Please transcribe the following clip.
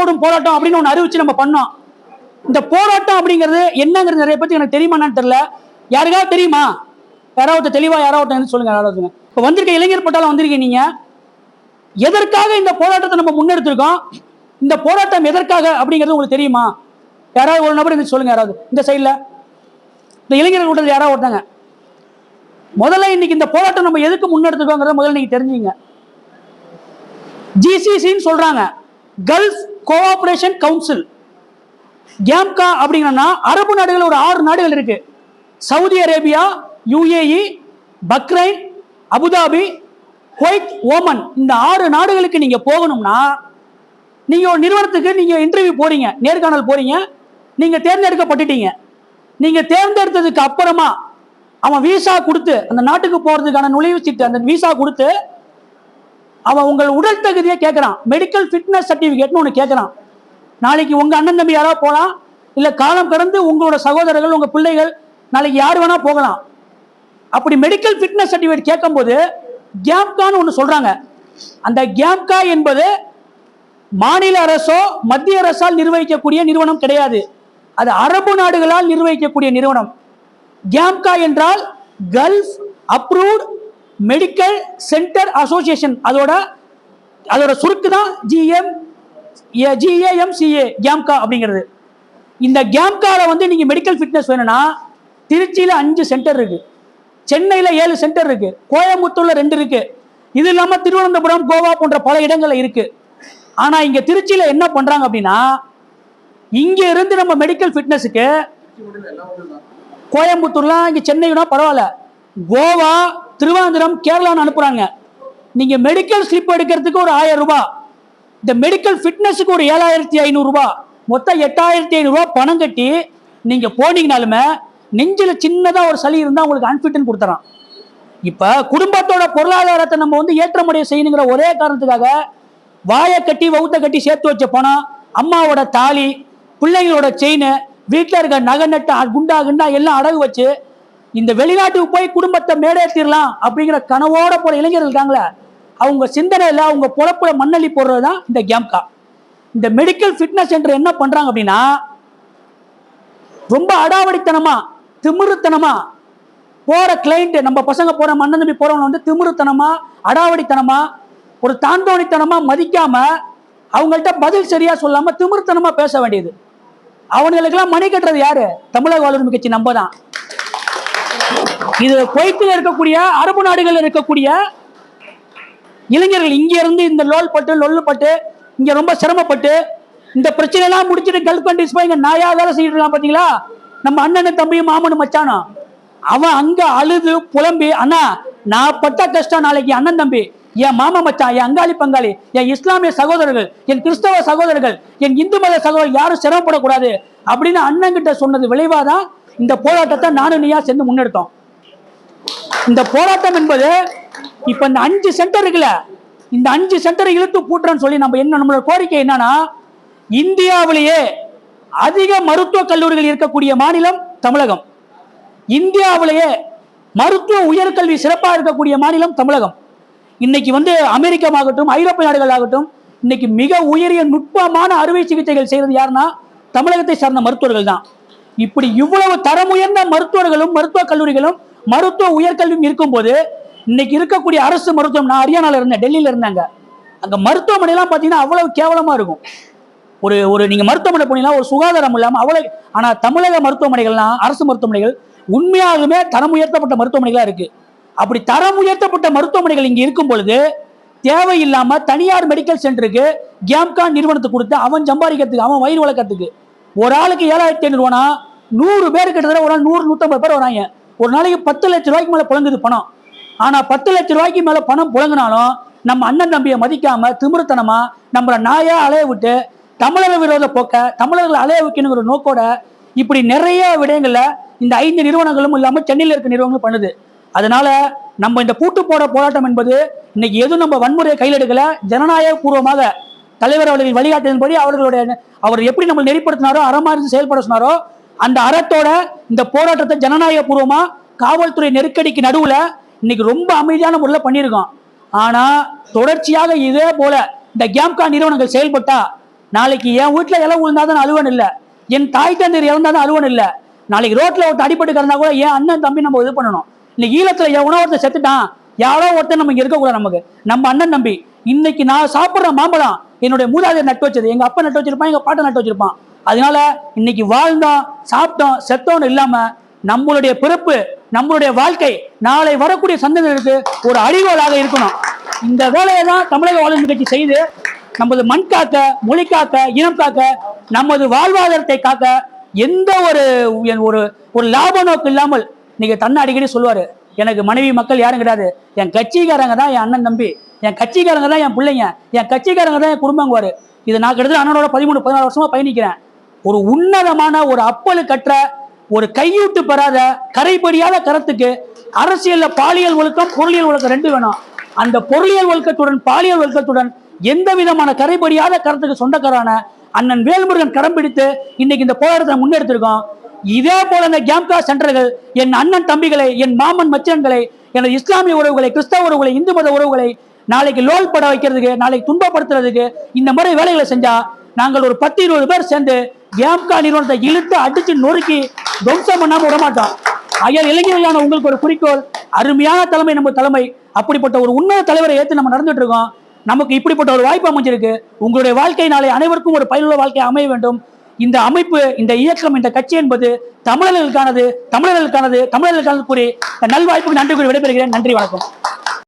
போடும் போராட்டம் அப்படின்னு ஒன்று அறிவிச்சு நம்ம பண்ணோம். இந்த போராட்டம் அப்படிங்கிறது என்னங்கிறது நிறைய பற்றி எனக்கு தெரியுமான்னு தெரியல. யாருக்காவது தெரியுமா? யாராவது தெளிவாக யாராவது எனக்கு சொல்லுங்க யாராவது இப்போ வந்திருக்க இளைஞர் பட்டாலும் வந்திருக்கீங்க எதற்காக இந்த போராட்டத்தை நம்ம முன்னெடுத்திருக்கோம்? இந்த போராட்டம் எதற்காக அப்படிங்கிறது உங்களுக்கு தெரியுமா? யாராவது ஒரு நபர் எனக்கு சொல்லுங்க யாராவது. இந்த சைடில் இந்த இளைஞர்கள் கூட்டத்தில் யாராவது ஒருத்தாங்க. முதல்ல இன்னைக்கு இந்த போராட்டம் நம்ம எதுக்கு முன்னெடுத்துக்கோங்கிறத முதல்ல நீங்க தெரிஞ்சுங்க. ஜிசிசின்னு சொல்றாங்க. கல்ஃப் கோஆபரேஷன் கவுன்சில் கேம்கா அப்படிங்கன்னா அரபு நாடுகள் ஒரு ஆறு நாடுகள் இருக்கு. Saudi Arabia UAE Bahrain Abu Dhabi Kuwait Oman. இந்த ஆறு நாடுகளுக்கு நீங்க போகணும்னா நீங்க ஒரு நிறுவனத்துக்கு நீங்க இன்டர்வியூ போறீங்க நேர்காணல் போறீங்க நீங்க தேர்ந்தெடுக்கப்பட்டுட்டீங்க. நீங்க தேர்ந்தெடுத்ததுக்கு அப்புறமா அவன் விசா கொடுத்து அந்த நாட்டுக்கு போறதுக்கான நுழைவு சீட்டு அந்த விசா கொடுத்து அவன் உங்கள் உடல் தகுதியை கேட்குறான் மெடிக்கல் ஃபிட்னஸ் சர்டிஃபிகேட்னு ஒன்று கேட்குறான் நாளைக்கு உங்கள் அண்ணன் தம்பி யாராவது போகலாம் இல்லை காலம் கடந்து உங்களோட சகோதரர்கள் உங்கள் பிள்ளைகள் நாளைக்கு யார் வேணால் போகலாம். அப்படி மெடிக்கல் ஃபிட்னஸ் சர்டிஃபிகேட் கேட்கும்போது கேம்கான்னு ஒன்று சொல்கிறாங்க அந்த கேம்கா என்பது மாநில அரசோ மத்திய அரசால் நிர்வகிக்கக்கூடிய நிறுவனம் கிடையாது. அது அரபு நாடுகளால் நிர்வகிக்கக்கூடிய நிறுவனம். கேம்கா என்றால் Gulf approved medical centre association அதோட அதோட சுருக்கு தான் ஜிஎம் ஜிஏஎம்சிஏ கேம்கா அப்படிங்கிறது. இந்த கேம்காவில் வந்து நீங்கள் மெடிக்கல் ஃபிட்னஸ் வேணும்னா திருச்சியில் அஞ்சு சென்டர் இருக்குது சென்னையில் ஏழு சென்டர் இருக்குது கோயம்புத்தூரில் ரெண்டு இருக்குது இது இல்லாமல் திருவனந்தபுரம் கோவா போன்ற பல இடங்கள் இருக்குது ஆனால் இங்கே திருச்சியில் என்ன பண்ணுறாங்க அப்படின்னா இங்கே இருந்து நம்ம மெடிக்கல் ஃபிட்னஸுக்கு கோயம்புத்தூர்லாம் இங்கே சென்னைனா பரவாயில்ல. கோவா திருவாந்திரம் கேரளான்னு அனுப்புகிறாங்க நீங்கள் மெடிக்கல் ஸ்லிப் எடுக்கிறதுக்கு ஒரு ஆயிரம் ரூபாய். இந்த மெடிக்கல் ஃபிட்னஸுக்கு ஒரு ஏழாயிரத்தி ஐநூறுரூவா மொத்தம் எட்டாயிரத்தி ஐநூறுரூவா பணம் கட்டி நீங்கள் போனீங்கனாலுமே நெஞ்சில் சின்னதாக ஒரு சளி இருந்தால் உங்களுக்கு அன்ஃபிட்னு கொடுத்துறான் இப்போ குடும்பத்தோட பொருளாதாரத்தை நம்ம வந்து ஏற்றமுடைய செய்யணுங்கிற ஒரே காரணத்துக்காக வாயை கட்டி வவுத்த கட்டி சேர்த்து வச்ச பணம் அம்மாவோட தாலி பிள்ளைங்களோட செயின் வீட்டில் இருக்க நகை நட்டு குண்டா குண்டா எல்லாம் அடகு வச்சு இந்த வெளிநாட்டுக்கு போய் குடும்பத்தை மேடேற்றிடலாம் அப்படிங்கிற கனவோட போற இளைஞர்கள் இருக்காங்களே அவங்க சிந்தனையில் அவங்க பொழப்புல மண்ணள்ளி போடுறது தான் இந்த கேம்கா. இந்த மெடிக்கல் ஃபிட்னஸ் சென்டர் என்ன பண்றாங்க அப்படின்னா ரொம்ப அடாவடித்தனமா திமிருத்தனமா போற கிளைண்ட் நம்ம பசங்க போற மண்ணன் தம்பி போறவங்க வந்து திமிருத்தனமா அடாவடித்தனமா ஒரு தாந்தோணித்தனமா மதிக்காம அவங்கள்ட்ட பதில் சரியா சொல்லாம திமிருத்தனமா பேச வேண்டியது. அவங்களுக்கெல்லாம் மணி கட்டுறது யாரு? தமிழக வளர்ச்சி கட்சி நம்ம தான் இது குவைத்தில் இருக்கக்கூடிய அரபு நாடுகளில் இருக்கக்கூடிய இளைஞர்கள் இங்க இருந்து இந்த லோல் பட்டு லொல்லு பட்டு இங்க ரொம்ப சிரமப்பட்டு இந்த பிரச்சனை எல்லாம் முடிச்சுட்டு கல்ஃப் கண்ட்ரிஸ் போய் இங்க நாயா வேலை செய்யிட்டு இருக்கான் பாத்தீங்களா நம்ம அண்ணனும் தம்பியும் மாமனும் மச்சானும். அவன் அங்க அழுது புலம்பி அண்ணா நான் பட்ட கஷ்டம் நாளைக்கு அண்ணன் தம்பி என் மாமா மச்சான் என் அங்காளி பங்காளி என் இஸ்லாமிய சகோதரர்கள் என் கிறிஸ்தவ சகோதரர்கள் என் இந்து மத சகோதரர் யாரும் சிரமப்படக்கூடாது அப்படின்னு அண்ணன் கிட்ட சொன்னது விளைவாதான் இந்த போராட்டத்தை நானும் நீயா சேர்ந்து முன்னெடுத்தோம். இந்த போராட்டம் என்பது இப்ப இந்த அஞ்சு சென்டர் இருக்குல்ல இந்த அஞ்சு சென்டரை இழுத்து பூட்டுறேன்னு சொல்லி நம்ம என்ன நம்மளோட கோரிக்கை என்னன்னா இந்தியாவிலேயே அதிக மருத்துவக் கல்லூரிகள் இருக்கக்கூடிய மாநிலம் தமிழகம். இந்தியாவிலேயே மருத்துவ உயர்கல்வி சிறப்பாக இருக்கக்கூடிய மாநிலம் தமிழகம். இன்னைக்கு வந்து அமெரிக்காவாகட்டும் ஐரோப்பிய நாடுகள் ஆகட்டும் இன்னைக்கு மிக உயரிய நுட்பமான அறுவை சிகிச்சைகள் செய்வது யாருன்னா தமிழகத்தை சார்ந்த மருத்துவர்கள் தான் இப்படி இவ்வளவு தரம் உயர்ந்த மருத்துவர்களும் மருத்துவக் கல்லூரிகளும் மருத்துவ உயர்கல்வியும் இருக்கும்போது இன்னைக்கு இருக்கக்கூடிய அரசு மருத்துவம் நான் ஹரியானால இருந்தேன் டெல்லியில இருந்தாங்க. அங்க மருத்துவமனைலாம் பார்த்தீங்கன்னா அவ்வளவு கேவலமா இருக்கும். ஒரு ஒரு நீங்க மருத்துவமனை போனீங்கன்னா ஒரு சுகாதாரம் இல்லாமல் அவ்வளவு ஆனா தமிழக மருத்துவமனைகள்லாம் அரசு மருத்துவமனைகள் உண்மையாகவே தரம் உயர்த்தப்பட்ட மருத்துவமனைகளா இருக்கு. அப்படி தரம் உயர்த்தப்பட்ட மருத்துவமனைகள் இங்க இருக்கும் பொழுது தேவையில்லாம தனியார் மெடிக்கல் சென்டருக்கு கேம்கான் நிறுவனத்துக்கு கொடுத்து அவன் சம்பாதிக்கிறதுக்கு அவன் வயிறு வளர்க்கறதுக்கு. ஒரு ஆளுக்கு ஏழாயிரத்தி ஐநூறுவானா நூறு பேர் கிட்டத்தட்ட ஒரு நூறு நூற்றம்பது பேர் வராங்க. ஒரு நாளைக்கு பத்து லட்ச ரூபாய்க்கு மேலே புழங்குது பணம். ஆனால் பத்து லட்ச ரூபாய்க்கு மேலே பணம் புழங்கினாலும் நம்ம அண்ணன் தம்பியை மதிக்காமல் திமிருத்தனமாக நம்மளை நாயாக அலைய விட்டு தமிழக விரோத போக்க தமிழர்களை அலைய வைக்கணுங்கிற நோக்கோட இப்படி நிறைய விடயங்களில் இந்த ஐந்து நிறுவனங்களும் இல்லாமல் சென்னையில் இருக்க நிறுவனங்களும் பண்ணுது. அதனால நம்ம இந்த பூட்டு போட போராட்டம் என்பது இன்னைக்கு எதுவும் நம்ம வன்முறையை கையில் எடுக்கல. ஜனநாயக பூர்வமாக தலைவர் அவர்களின் வழிகாட்டின்படி அவர்களுடைய அவர் எப்படி நம்ம நெறிப்படுத்தினாரோ அறமாரி செயல்பட சொன்னாரோ அந்த அறத்தோட இந்த போராட்டத்தை ஜனநாயக பூர்வமா காவல்துறை நெருக்கடிக்கு நடுவுல இன்னைக்கு ரொம்ப அமைதியான முறையில் பண்ணியிருக்கோம் ஆனா தொடர்ச்சியாக இதே போல இந்த கேம்கா நிறுவனங்கள் செயல்பட்டா நாளைக்கு என் வீட்டில் இலை விழுந்தாதான் அழுவன் இல்லை. என் தாய் தந்தையர் இறந்தாதான் அழுவன் இல்லை. நாளைக்கு ரோட்ல ஒருத்தர் அடிபட்டு கிடந்தா கூட என் அண்ணன் தம்பி நம்ம இது பண்ணணும். இன்னைக்கு ஈழத்துல எவனோ ஒருத்தர் செத்துட்டான். யாரோ ஒருத்தர் நம்ம இங்கே இருக்கக்கூடாது நமக்கு. நம்ம அண்ணன் தம்பி. இன்னைக்கு நான் சாப்பிட்ற மாம்பழம் என்னுடைய மூதாதையர் நட்டு வச்சது. எங்க அப்பா நட்டு வச்சிருப்பான் எங்க பாட்டை நட்டு வச்சிருப்பான். அதனால இன்னைக்கு வாழ்ந்தோம் சாப்பிட்டோம் செத்தோம்னு இல்லாம நம்மளுடைய பிறப்பு நம்மளுடைய வாழ்க்கை நாளை வரக்கூடிய சந்ததிகளுக்கு ஒரு அறிவாளாக இருக்கணும். இந்த வேலையை தான் தமிழக வாழ்வு கட்சி செய்து நமது மண் காக்க மொழி காக்க இனம் காக்க நமது வாழ்வாதாரத்தை காக்க எந்த ஒரு ஒரு ஒரு லாப நோக்கு இல்லாமல் நீங்க தன்னை அடிக்கடி சொல்லுவாரு. எனக்கு மனைவி மக்கள் யாரும் கிடையாது. என் கட்சிக்காரங்க தான் என் அண்ணன் தம்பி. என் கட்சிக்காரங்க தான் என் பிள்ளைங்க. என் கட்சிக்காரங்க தான் என் குடும்பங்குவாரு. இது நான் கிட்டத்தட்ட அண்ணனோட பதிமூணு பதினாறு வருஷமா பயணிக்கிறேன். ஒரு உன்னதமான ஒரு அப்பலு கற்ற ஒரு கையூட்டு பெறாத கரைபடியாத கரத்துக்கு அரசியல்ல பாலியல் ஒழுக்கம் பொருளியல் ஒழுக்கம் ரெண்டு வேணும். அந்த பொருளியல் ஒழுக்கத்துடன் பாலியல் ஒழுக்கத்துடன் எந்த விதமான கரைபடியாத கரத்துக்கு சொந்தக்காரான அண்ணன் வேல்முருகன் கடம் பிடித்து இன்னைக்கு இந்த போராட்டத்தை முன்னெடுத்திருக்கோம் இதே போல இந்த கேம்கா சென்டர்கள் என் அண்ணன் தம்பிகளை என் மாமன் மச்சன்களை எனது இஸ்லாமிய உறவுகளை கிறிஸ்தவ உறவுகளை இந்து மத உறவுகளை நாளைக்கு லோல் பட வைக்கிறதுக்கு நாளைக்கு துன்பப்படுத்துறதுக்கு இந்த மாதிரி வேலைகளை செஞ்சா நாங்கள் ஒரு பத்து இருபது பேர் சேர்ந்து ஏம்கா நிறுவனத்தை இழுத்து அடிச்சு நொறுக்கி துவம்சம் பண்ணாம விடமாட்டோம் ஐயா இளைஞர்களான உங்களுக்கு ஒரு குறிக்கோள். அருமையான தலைமை நம்ம தலைமை. அப்படிப்பட்ட ஒரு உன்னத தலைவரை ஏற்று நம்ம நடந்துட்டு இருக்கோம். நமக்கு இப்படிப்பட்ட ஒரு வாய்ப்பு அமைஞ்சிருக்கு. உங்களுடைய வாழ்க்கை நாளை அனைவருக்கும் ஒரு பயனுள்ள வாழ்க்கை அமைய வேண்டும். இந்த அமைப்பு இந்த இயக்கம் இந்த கட்சி என்பது தமிழர்களுக்கானது தமிழர்களுக்கானது தமிழர்களுக்கானது கூறி நல்வாய்ப்புக்கு நன்றி கூறி விடைபெறுகிறேன். நன்றி வணக்கம்.